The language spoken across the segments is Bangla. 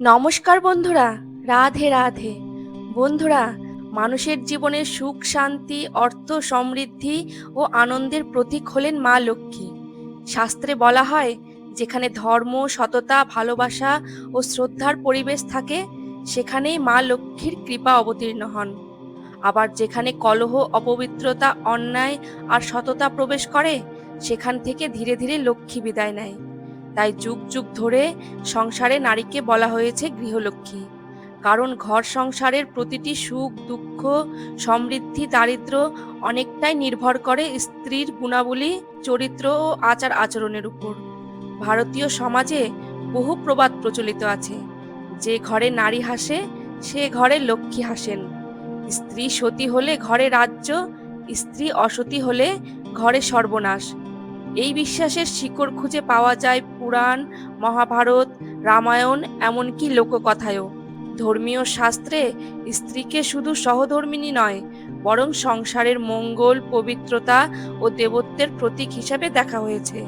নমস্কার বন্ধুরা, রাধে রাধে। বন্ধুরা, মানুষের জীবনে সুখ, শান্তি, অর্থ, সমৃদ্ধি ও আনন্দের প্রতীক হলেন মা লক্ষ্মী। শাস্ত্রে বলা হয়, যেখানে ধর্ম, সততা, ভালোবাসা ও শ্রদ্ধার পরিবেশ থাকে, সেখানেই মা লক্ষ্মীর কৃপা অবতীর্ণ হন। আবার যেখানে কলহ, অপবিত্রতা, অন্যায় আর সততা প্রবেশ করে, সেখান থেকে ধীরে ধীরে লক্ষ্মী বিদায় নেয়। তাই যুগ যুগ ধরে সংসারে নারীকে বলা হয়েছে গৃহলক্ষ্মী। কারণ ঘর সংসারের প্রতিটি সুখ, দুঃখ, সমৃদ্ধি, দারিদ্র অনেকটাই নির্ভর করে স্ত্রীর গুণাবলী, চরিত্র ও আচার আচরণের উপর। ভারতীয় সমাজে বহু প্রবাদ প্রচলিত আছে। যে ঘরে নারী হাসে, সে ঘরে লক্ষ্মী হাসেন। স্ত্রী সতী হলে ঘরে রাজ্য, স্ত্রী অসতী হলে ঘরে সর্বনাশ। এই বিশ্বাসের শিকড় খুঁজে পাওয়া যায় পুরাণ, মহাভারত, রামায়ণ, এমনকি লোককথায়ও। ধর্মীয় শাস্ত্রে স্ত্রীকে শুধু সহধর্মিনী নয়, বরং সংসারের মঙ্গল, পবিত্রতা ও দেবত্বের প্রতীক হিসাবে দেখা হয়েছে।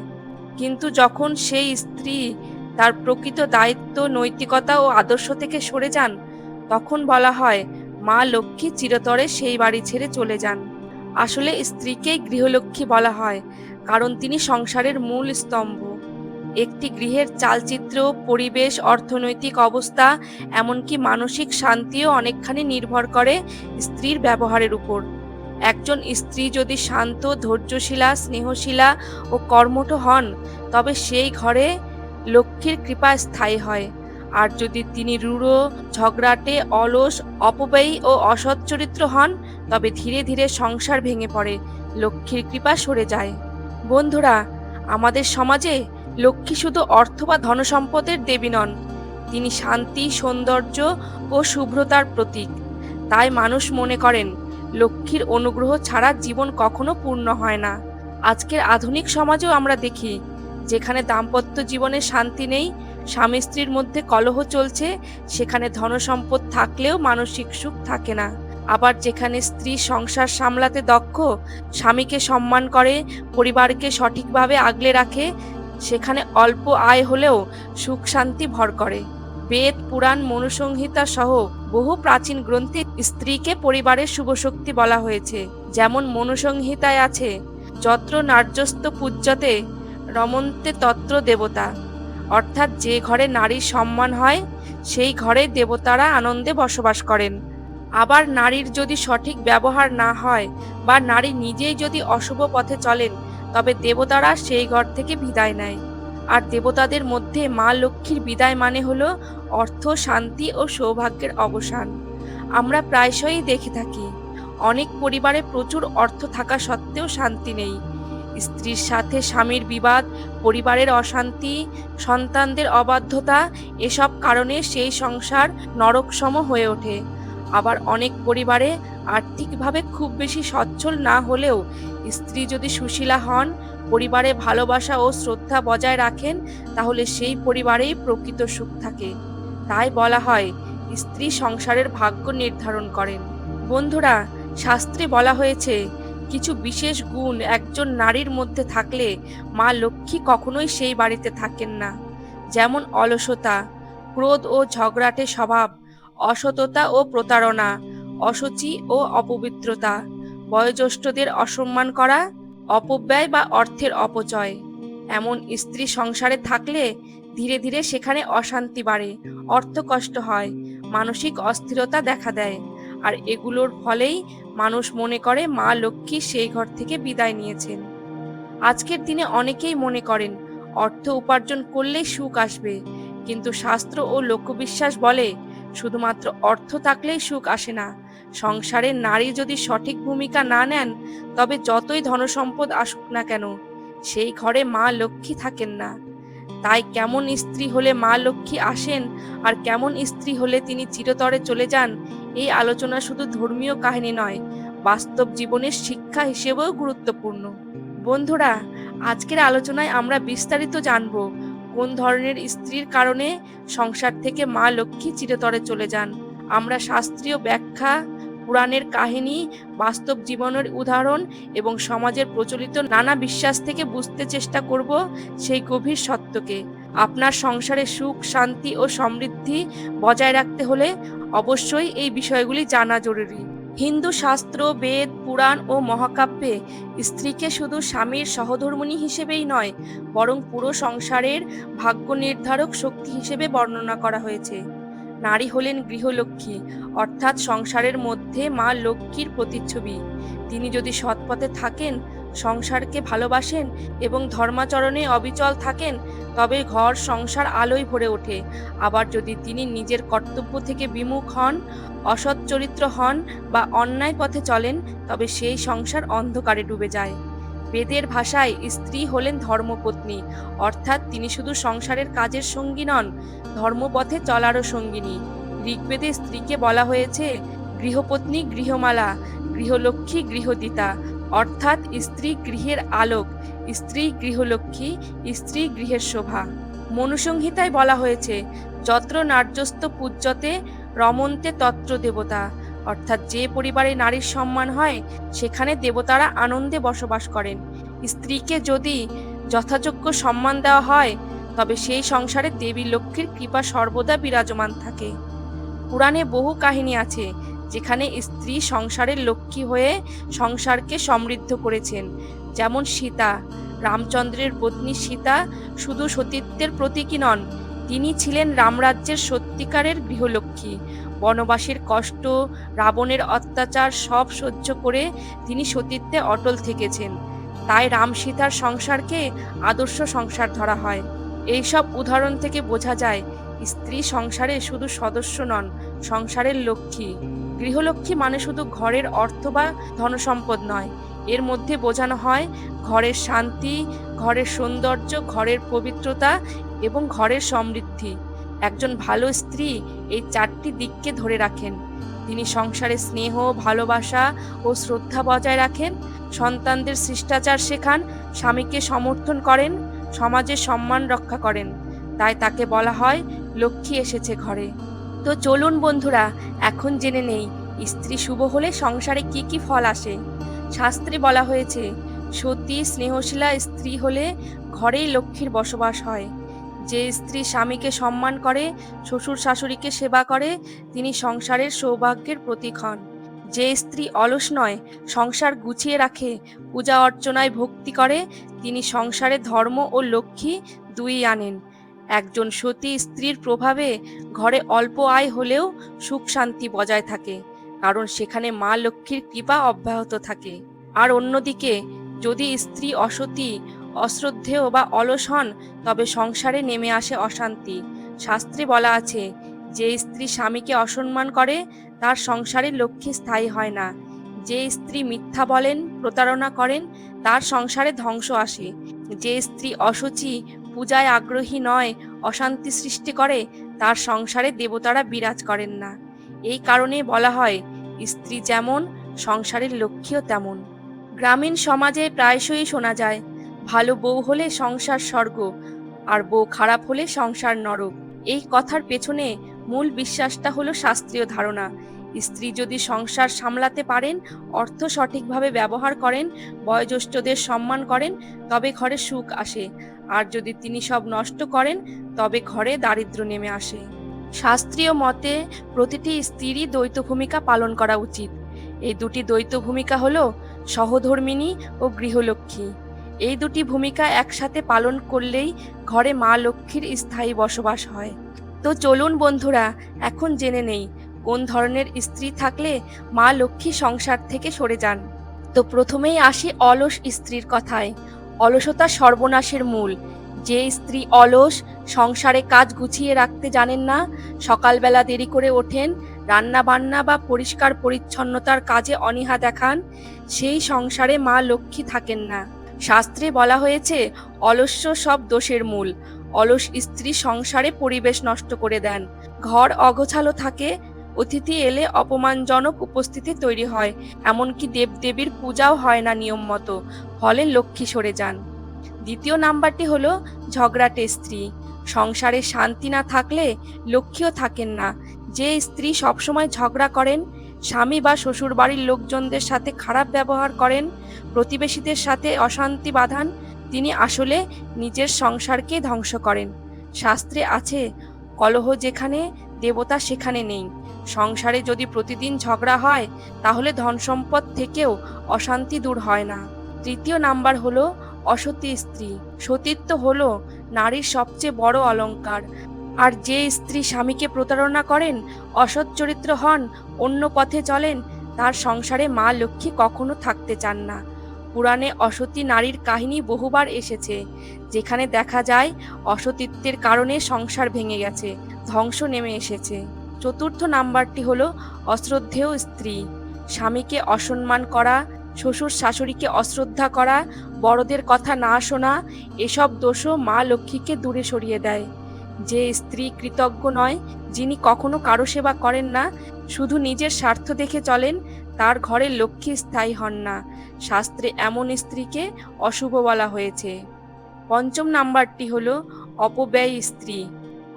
কিন্তু যখন সেই স্ত্রী তার প্রকৃত দায়িত্ব, নৈতিকতা ও আদর্শ থেকে সরে যান, তখন বলা হয়, মা লক্ষ্মী চিরতরে সেই বাড়ি ছেড়ে চলে যান। আসলে স্ত্রীকেই গৃহলক্ষ্মী বলা হয়। কারণ তিনি সংসারের মূল স্তম্ভ। একটি গৃহের চালচিত্র, পরিবেশ, অর্থনৈতিক অবস্থা, এমনকি মানসিক শান্তিও অনেকখানি নির্ভর করে স্ত্রীর ব্যবহারের উপর। একজন স্ত্রী যদি শান্ত, ধৈর্যশীলা, স্নেহশীলা ও কর্মঠ হন, তবে সেই ঘরে লক্ষ্মীর কৃপা স্থায়ী হয়। আর যদি তিনি রূঢ়, ঝগড়াটে, অলস, অপব্যয়ী ও অসৎ চরিত্র হন, তবে ধীরে ধীরে সংসার ভেঙে পড়ে, লক্ষ্মীর কৃপা সরে যায়। বন্ধুরা, আমাদের সমাজে লক্ষ্মী শুধু অর্থ বা ধনসম্পদের দেবী নন, তিনি শান্তি, সৌন্দর্য ও শুভ্রতার প্রতীক। তাই মানুষ মনে করেন, লক্ষ্মীর অনুগ্রহ ছাড়া জীবন কখনো পূর্ণ হয় না। আজকের আধুনিক সমাজেও আমরা দেখি, যেখানে দাম্পত্য জীবনে শান্তি নেই স্বামী স্ত্রীর মধ্যে কলহ চলছে, সেখানে ধনসম্পদ থাকলেও মানসিক সুখ থাকে না। আবার যেখানে স্ত্রী সংসার সামলাতে দক্ষ, স্বামীকে সম্মান করে, পরিবারকে সঠিকভাবে আগলে রাখে, সেখানে অল্প আয় হলেও সুখ শান্তি ভর করে। বেদ, পুরাণ, মনুসংহিতা সহ বহু প্রাচীন গ্রন্থে স্ত্রীকে পরিবারের শুভশক্তি বলা হয়েছে। যেমন মনুসংহিতায় আছে, যত্র নার্যস্ত পূজ্যতে রমন্তে তত্র দেবতা। অর্থাৎ যে ঘরে নারীর সম্মান হয়, সেই ঘরে দেবতারা আনন্দে বসবাস করেন। আবার নারীর যদি সঠিক ব্যবহার না হয় বা নারী নিজেই যদি অশুভ পথে চলেন, তবে দেবতারা সেই ঘর থেকে বিদায় নেয়। আর দেবতাদের মধ্যে মা লক্ষ্মীর বিদায় মানে হলো অর্থ, শান্তি ও সৌভাগ্যের অবসান। আমরা প্রায়শই দেখে থাকি, অনেক পরিবারে প্রচুর অর্থ থাকা সত্ত্বেও শান্তি নেই। স্ত্রীর সাথে স্বামীর বিবাদ, পরিবারের অশান্তি, সন্তানদের অবাধ্যতা, এসব কারণে সেই সংসার নরকসম হয়ে ওঠে। আবার অনেক পরিবারে আর্থিকভাবে খুব বেশি সচ্ছল না হলেও স্ত্রী যদি সুশীলা হন, পরিবারে ভালোবাসা ও শ্রদ্ধা বজায় রাখেন, তাহলে সেই পরিবারেই প্রকৃত সুখ থাকে। তাই বলা হয়, স্ত্রী সংসারের ভাগ্য নির্ধারণ করেন। বন্ধুরা, শাস্ত্রে বলা হয়েছে, কিছু বিশেষ গুণ একজন নারীর মধ্যে থাকলে মা লক্ষ্মী কখনোই সেই বাড়িতে থাকেন না। যেমন অলসতা, ক্রোধ ও ঝগড়াটে স্বভাব অসততা ও প্রতারণা, অসুচি ও অপবিত্রতা, বয়োজ্যেষ্ঠদের অসম্মান করা, অপব্যয় বা অর্থের অপচয়। এমন স্ত্রী সংসারে থাকলে ধীরে ধীরে সেখানে অশান্তি বাড়ে, অর্থ কষ্ট হয়, মানসিক অস্থিরতা দেখা দেয়। আর এগুলোর ফলেই মানুষ মনে করে মা লক্ষ্মী সেই ঘর থেকে বিদায় নিয়েছেন। আজকের দিনে অনেকেই মনে করেন, অর্থ উপার্জন করলেই সুখ আসবে। কিন্তু শাস্ত্র ও লোকবিশ্বাস বলে শুধুমাত্র অর্থ থাকলেই সুখ আসে না। সংসারে নারী যদি সঠিক ভূমিকা না নেন, তবে যতই ধনসম্পদ আসুক না কেন, সেই ঘরে মা লক্ষ্মী থাকেন না। তাই কেমন স্ত্রী হলে মা লক্ষ্মী আসেন, আর কেমন স্ত্রী হলে তিনি চিরতরে চলে যান, এই আলোচনা শুধু ধর্মীয় কাহিনী নয়, বাস্তব জীবনের শিক্ষা হিসেবেও গুরুত্বপূর্ণ। বন্ধুরা, আজকের আলোচনায় আমরা বিস্তারিত জানব কোন ধরনের স্ত্রীর কারণে সংসার থেকে মা লক্ষ্মী চিরতরে চলে যান? আমরা শাস্ত্রীয় ব্যাখ্যা, পুরাণের কাহিনী, বাস্তব জীবনের উদাহরণ এবং সমাজের প্রচলিত নানা বিশ্বাস থেকে বুঝতে চেষ্টা করব সেই গভীর সত্যকে। আপনার সংসারে সুখ, শান্তি ও সমৃদ্ধি বজায় রাখতে হলে অবশ্যই এই বিষয়গুলি জানা জরুরি। হিন্দু শাস্ত্র, বেদ, পুরাণ ও মহাকাব্যে স্ত্রীকে শুধু স্বামীর সহধর্মিণী হিসেবেই নয়, বরং পুরো সংসারের ভাগ্য নির্ধারক শক্তি হিসেবে বর্ণনা করা হয়েছে। নারী হলেন গৃহলক্ষ্মী, অর্থাৎ সংসারের মধ্যে মা লক্ষ্মীর প্রতিচ্ছবি। তিনি যদি সৎপথে থাকেন সংসারকে ভালোবাসেন এবং ধর্মাচরণে অবিচল থাকেন, তবে ঘর সংসার আলোয় ভরে ওঠে। আবার যদি তিনি নিজের কর্তব্য থেকে বিমুখ হন, অসৎ চরিত্র হন বা অন্যায় পথে চলেন, তবে সেই সংসার অন্ধকারে ডুবে যায়। বেদের ভাষায় স্ত্রী হলেন ধর্মপত্নী, অর্থাৎ তিনি শুধু সংসারের কাজের সঙ্গী নন, ধর্মপথে চলারও সঙ্গিনী। ঋগ্বেদে স্ত্রীকে বলা হয়েছে, গৃহপত্নী গৃহমালা, গৃহলক্ষ্মী গৃহদিতা অর্থাৎ স্ত্রী গৃহের আলোক, স্ত্রী গৃহলক্ষ্মী, স্ত্রী গৃহের শোভা। মনুসংহিতায় বলা হয়েছে, যত্র নার্যস্ত পূজ্যতে রমন্তে তত্র দেবতা। অর্থাৎ যে পরিবারে নারীর সম্মান হয়, সেখানে দেবতারা আনন্দে বসবাস করেন। স্ত্রীকে যদি যথাযোগ্য সম্মান দেওয়া হয়, তবে সেই সংসারে দেবী লক্ষ্মীর কৃপা সর্বদা বিরাজমান থাকে। পুরাণে বহু কাহিনী আছে যেখানে স্ত্রী সংসারের লক্ষ্মী হয়ে সংসারকে সমৃদ্ধ করেছেন। যেমন সীতা, রামচন্দ্রের পত্নী সীতা শুধু সতীত্বের প্রতীকী নন, তিনি ছিলেন রামরাজ্যের সত্যিকারের গৃহলক্ষ্মী। বনবাসীর কষ্ট, রাবণের অত্যাচার সব সহ্য করে তিনি সতীত্বে অটল থেকেছেন। তাই রাম সীতার সংসারকে আদর্শ সংসার ধরা হয়। এইসব উদাহরণ থেকে বোঝা যায়, স্ত্রী সংসারে শুধু সদস্য নন, সংসারের লক্ষ্মী। গৃহলক্ষ্মী মানে শুধু ঘরের অর্থ বা ধনসম্পদ নয়। এর মধ্যে বোঝানো হয় ঘরের শান্তি, ঘরের সৌন্দর্য, ঘরের পবিত্রতা এবং ঘরের সমৃদ্ধি। একজন ভালো স্ত্রী এই চারটি দিককে ধরে রাখেন। তিনি সংসারে স্নেহ, ভালোবাসা ও শ্রদ্ধা বজায় রাখেন, সন্তানদের শিষ্টাচার শেখান, স্বামীকে সমর্থন করেন, সমাজের সম্মান রক্ষা করেন। তাই তাকে বলা হয়, লক্ষ্মী এসেছে ঘরে। তো চলুন বন্ধুরা, এখন জেনে নেই, স্ত্রী শুভ হলে সংসারে কি কি ফল আসে। শাস্ত্রে বলা হয়েছে, সতী স্নেহশীলা স্ত্রী হলে ঘরেই লক্ষ্মীর বসবাস হয়। যে স্ত্রী স্বামীকে সম্মান করে, শ্বশুর শাশুড়িকে সেবা করে, তিনি সংসারের সৌভাগ্যের প্রতীক হন। যে স্ত্রী অলস নয়, সংসার গুছিয়ে রাখে, পূজা অর্চনায় ভক্তি করে, তিনি সংসারে ধর্ম ও লক্ষ্মী দুই আনেন। একজন সতী স্ত্রীর প্রভাবে ঘরে অল্প আয় হলেও সুখ শান্তি বজায় থাকে, কারণ সেখানে মা লক্ষ্মীর কৃপা অব্যাহত থাকে। আর অন্যদিকে, যদি স্ত্রী অসতী, অশ্রদ্ধেয় বা অলস হন, তবে সংসারে নেমে আসে অশান্তি। শাস্ত্রে বলা আছে, যে স্ত্রী স্বামীকে অসম্মান করে, তার সংসারে লক্ষ্মী স্থায়ী হয় না। যে স্ত্রী মিথ্যা বলেন, প্রতারণা করেন, তার সংসারে ধ্বংস আসে। যে স্ত্রী অসুচি পূজায় আগ্রহী নয়, অশান্তি সৃষ্টি করে, তার সংসারে দেবতারা বিরাজ করেন না। এই কারণে বলা হয়, স্ত্রী যেমন, সংসারের লক্ষ্মীও তেমন। গ্রামীণ সমাজে প্রায়শই শোনা যায়, ভালো বউ হলে সংসার স্বর্গ, আর বউ খারাপ হলে সংসার নরক। এই কথার পেছনে মূল বিশ্বাসটা হলো শাস্ত্রীয় ধারণা। স্ত্রী যদি সংসার সামলাতে পারেন, অর্থ সঠিকভাবে ব্যবহার করেন, বয়োজ্যেষ্ঠদের সম্মান করেন, তবে ঘরে সুখ আসে। আর যদি তিনি সব নষ্ট করেন, তবে ঘরে দারিদ্র্য নেমে আসে। শাস্ত্রীয় মতে, প্রতিটি স্ত্রীরই দ্বৈত ভূমিকা পালন করা উচিত। এই দুটি দ্বৈত ভূমিকা হলো সহধর্মিণী ও গৃহলক্ষ্মী। এই দুটি ভূমিকা একসাথে পালন করলেই ঘরে মা লক্ষ্মীর স্থায়ী বসবাস হয়। তো চলুন বন্ধুরা, এখন জেনে নেই, কোন ধরনের স্ত্রী থাকলে মা লক্ষ্মী সংসার থেকে সরে যান। তো প্রথমেই আসি অলস স্ত্রীর কথায়। অলসতা সর্বনাশের মূল। যে স্ত্রী অলস, সংসারে কাজ গুছিয়ে রাখতে জানেন না, সকালবেলা দেরি করে ওঠেন রান্না বান্না বা পরিষ্কার পরিচ্ছন্নতার কাজে অনীহা দেখান, সেই সংসারে মা লক্ষ্মী থাকেন না। শাস্ত্রে বলা হয়েছে, অলস্য সব দোষের মূল। অলস স্ত্রী সংসারে পরিবেশ নষ্ট করে দেন। ঘর অগোছালো থাকে অতিথি এলে অপমানজনক উপস্থিতি তৈরি হয়, এমনকি দেবদেবীর পূজাও হয় না নিয়ম মতো, ফলে লক্ষ্মী সরে যান। দ্বিতীয় নাম্বারটি হলো ঝগড়াটে স্ত্রী। সংসারে শান্তি না থাকলে লক্ষ্মীও থাকেন না। যে স্ত্রী সবসময় ঝগড়া করেন, স্বামী বা শ্বশুর বাড়ির লোকজনদের সাথে খারাপ ব্যবহার করেন, প্রতিবেশীদের সাথে অশান্তি বাঁধান, তিনি আসলে নিজের সংসারকে ধ্বংস করেন। শাস্ত্রে আছে, কলহ যেখানে, দেবতা সেখানে নেই। সংসারে যদি প্রতিদিন ঝগড়া হয়, তাহলে ধন সম্পদ থেকেও অশান্তি দূর হয় না। তৃতীয় নাম্বার হলো অসতী স্ত্রী। সতীত্ব হলো নারীর সবচেয়ে বড় অলঙ্কার। আর যে স্ত্রী স্বামীকে প্রতারণা করেন, অসৎ চরিত্র হন, অন্য পথে চলেন, তার সংসারে মা লক্ষ্মী কখনো থাকতে চান না। পুরাণে অসতী নারীর কাহিনী বহুবার এসেছে, যেখানে দেখা যায় অসতীত্বের কারণে সংসার ভেঙে গেছে, ধ্বংস নেমে এসেছে। চতুর্থ নাম্বারটি হলো অশ্রদ্ধেয় স্ত্রী। স্বামীকে অসম্মান করা, শ্বশুর শাশুড়িকে অশ্রদ্ধা করা, বড়দের কথা না শোনা, এসব দোষও মা লক্ষ্মীকে দূরে সরিয়ে দেয়। যে স্ত্রী কৃতজ্ঞ নয়, যিনি কখনো কারও সেবা করেন না, শুধু নিজের স্বার্থ দেখে চলেন, তার ঘরে লক্ষ্মী স্থায়ী হন না। শাস্ত্রে এমন স্ত্রীকে অশুভ বলা হয়েছে। পঞ্চম নাম্বারটি হলো অপব্যয় স্ত্রী।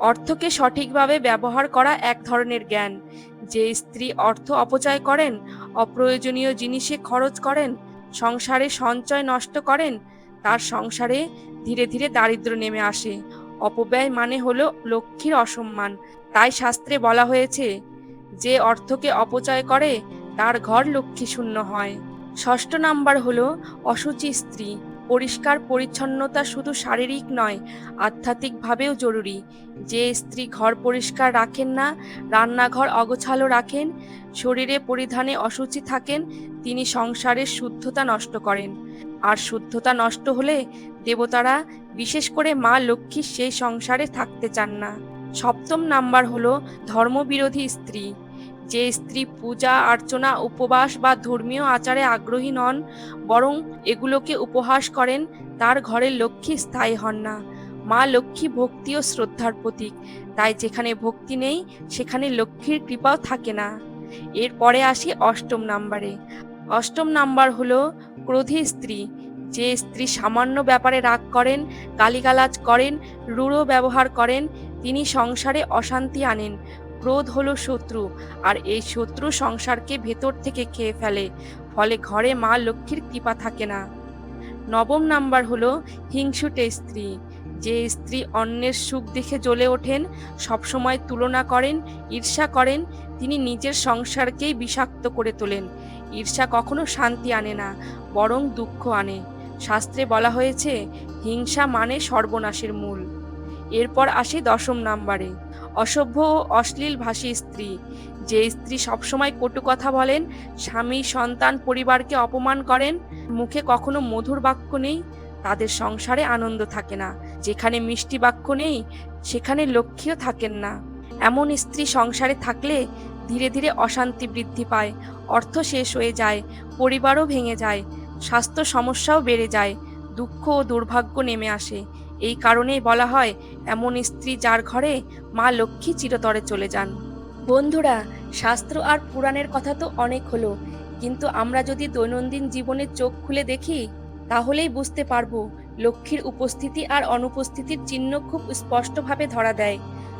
অর্থকে সঠিকভাবে ব্যবহার করা এক ধরনের জ্ঞান। যে স্ত্রী অর্থ অপচয় করেন, অপ্রয়োজনীয় জিনিসে খরচ করেন, সংসারে সঞ্চয় নষ্ট করেন, তার সংসারে ধীরে ধীরে দারিদ্র্য নেমে আসে। অপব্যয় মানে হলো লক্ষ্মীর অসম্মান। তাই শাস্ত্রে বলা হয়েছে, যে অর্থকে অপচয় করে, তার ঘর লক্ষ্মী শূন্য হয়। ষষ্ঠ নাম্বার হলো অসুচি স্ত্রী। পরিষ্কার পরিচ্ছন্নতা শুধু শারীরিক নয়, আধ্যাত্মিকভাবেও জরুরি। যে স্ত্রী ঘর পরিষ্কার রাখেন না, রান্নাঘর অগোছালো রাখেন, শরীরে পরিধানে অসুচি থাকেন, তিনি সংসারের শুদ্ধতা নষ্ট করেন। আর শুদ্ধতা নষ্ট হলে দেবতারা, বিশেষ করে মা লক্ষ্মী, সেই সংসারে থাকতে চান না। সপ্তম নাম্বার হলো ধর্মবিরোধী স্ত্রী। যে স্ত্রী পূজা, অর্চনা, উপবাস বা ধর্মীয় আচারে আগ্রহী নন, বরং এগুলোকে উপহাস করেন, তার ঘরে লক্ষ্মী স্থায়ী হন না। মা লক্ষ্মী ভক্তি ও শ্রদ্ধার প্রতীক। তাই যেখানে ভক্তি নেই, সেখানে লক্ষ্মীর কৃপাও থাকে না। এরপরে আসি অষ্টম নাম্বারে। অষ্টম নাম্বার হলো ক্রোধী স্ত্রী। যে স্ত্রী সামান্য ব্যাপারে রাগ করেন, গালিগালাজ করেন, রূঢ় ব্যবহার করেন, তিনি সংসারে অশান্তি আনেন। ক্রোধ হলো শত্রু, আর এই শত্রু সংসারকে ভেতর থেকে খেয়ে ফেলে, ফলে ঘরে মা লক্ষ্মীর কৃপা থাকে না। নবম নাম্বার হলো হিংসুটে স্ত্রী, যে স্ত্রী অন্যের সুখ দেখে জ্বলে ওঠেন, সবসময় তুলনা করেন, ঈর্ষা করেন, তিনি নিজের সংসারকেই বিষাক্ত করে তোলেন। ঈর্ষা কখনো শান্তি আনে না, বরং দুঃখ আনে। শাস্ত্রে বলা হয়েছে, হিংসা মানে সর্বনাশের মূল। এরপর আসে দশম নাম্বারে। অসভ্য ও অশ্লীল ভাষী স্ত্রী। যে স্ত্রী সবসময় কটু কথা বলেন, স্বামী, সন্তান, পরিবারকে অপমান করেন, মুখে কখনো মধুর বাক্য নেই, তাদের সংসারে আনন্দ থাকে না। যেখানে মিষ্টি বাক্য নেই, সেখানে লক্ষ্মীও থাকেন না। এমন স্ত্রী সংসারে থাকলে ধীরে ধীরে অশান্তি বৃদ্ধি পায়, অর্থ শেষ হয়ে যায়, পরিবারও ভেঙে যায়, স্বাস্থ্য সমস্যাও বেড়ে যায়, দুঃখ ও দুর্ভাগ্য নেমে আসে। এই কারণেই বলা হয়, এমন স্ত্রী যার ঘরে মা লক্ষ্মী চিরতরে চলে যান। বন্ধুরা, শাস্ত্র আর পুরাণের কথা তো অনেক হলো, কিন্তু আমরা যদি দৈনন্দিন জীবনে চোখ খুলে দেখি, তাহলেই বুঝতে পারব লক্ষ্মীর উপস্থিতি আর অনুপস্থিতির চিহ্ন খুব স্পষ্টভাবে ধরা দেয়।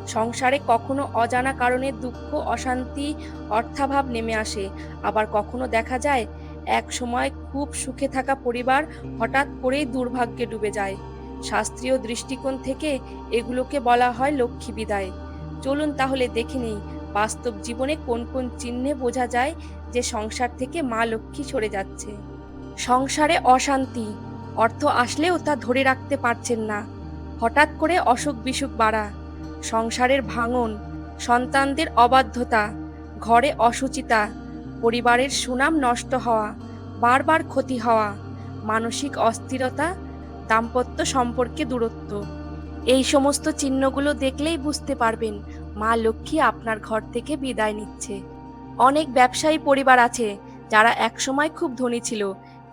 সংসারে কখনো অজানা কারণে দুঃখ, অশান্তি, অর্থাভাব নেমে আসে। আবার কখনো দেখা যায়, এক সময় খুব সুখে থাকা পরিবার হঠাৎ করেই দুর্ভাগ্যে ডুবে যায়। শাস্ত্রীয় দৃষ্টিকোণ থেকে এগুলোকে বলা হয় লক্ষ্মী বিদায়। চলুন তাহলে দেখে নেই, বাস্তব জীবনে কোন কোন চিহ্নে বোঝা যায় যে সংসার থেকে মা লক্ষ্মী সরে যাচ্ছে। সংসারে অশান্তি, অর্থ আসলেও তা ধরে রাখতে পারছেন না। হঠাৎ করে অসুখ বিসুখ বাড়া, সংসারের ভাঙন, সন্তানদের অবাধ্যতা, ঘরে অসুচিতা, পরিবারের সুনাম নষ্ট হওয়া, বারবার ক্ষতি হওয়া, মানসিক অস্থিরতা দাম্পত্য সম্পর্কে দূরত্ব। এই সমস্ত চিহ্নগুলো দেখলেই বুঝতে পারবেন মা লক্ষ্মী আপনার ঘর থেকে বিদায় নিচ্ছে। অনেক ব্যবসায়ী পরিবার আছে যারা একসময় খুব ধনী ছিল,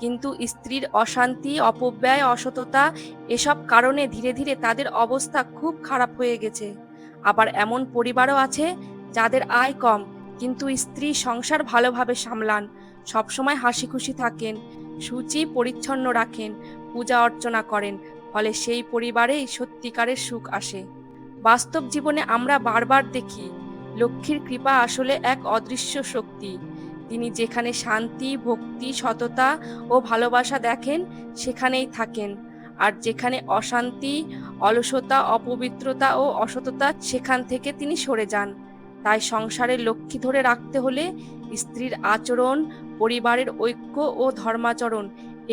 কিন্তু স্ত্রীর অশান্তি, অপব্যয়, অসততা এসব কারণে ধীরে ধীরে তাদের অবস্থা খুব খারাপ হয়ে গেছে। আবার এমন পরিবারও আছে যাদের আয় কম, কিন্তু স্ত্রী সংসার ভালোভাবে সামলান, সবসময় হাসি খুশি থাকেন, সূচি পরিচ্ছন্ন রাখেন পূজা অর্চনা করেন, ফলে সেই পরিবারেই সত্যিকারের সুখ আসে। বাস্তব জীবনে আমরা বারবার দেখি, লক্ষ্মীর কৃপা আসলে এক অদৃশ্য শক্তি। তিনি যেখানে শান্তি, ভক্তি, সততা ও ভালোবাসা দেখেন, সেখানেই থাকেন। আর যেখানে অশান্তি, অলসতা, অপবিত্রতা ও অসততা, সেখান থেকে তিনি সরে যান। তাই সংসারের লক্ষ্মী ধরে রাখতে হলে স্ত্রীর আচরণ, পরিবারের ঐক্য ও ধর্মাচরণ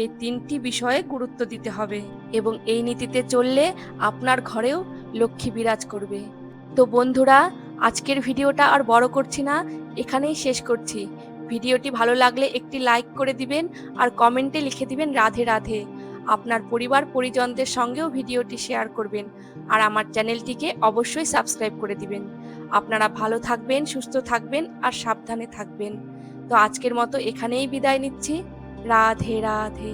এই তিনটি বিষয়ে গুরুত্ব দিতে হবে এবং এই নীতিতে চললে আপনার ঘরেও লক্ষ্মী বিরাজ করবে। তো বন্ধুরা, আজকের ভিডিওটা আর বড় করছি না, এখানেই শেষ করছি। ভিডিওটি ভালো লাগলে একটি লাইক করে দিবেন আর কমেন্টে লিখে দিবেন রাধে রাধে। আপনার পরিবার পরিজনদের সঙ্গেও ভিডিওটি শেয়ার করবেন আর আমার চ্যানেলটিকে অবশ্যই সাবস্ক্রাইব করে দিবেন। আপনারা ভালো থাকবেন, সুস্থ থাকবেন আর সাবধানে থাকবেন। তো আজকের মতো এখানেই বিদায় নিচ্ছি। রাধে রাধে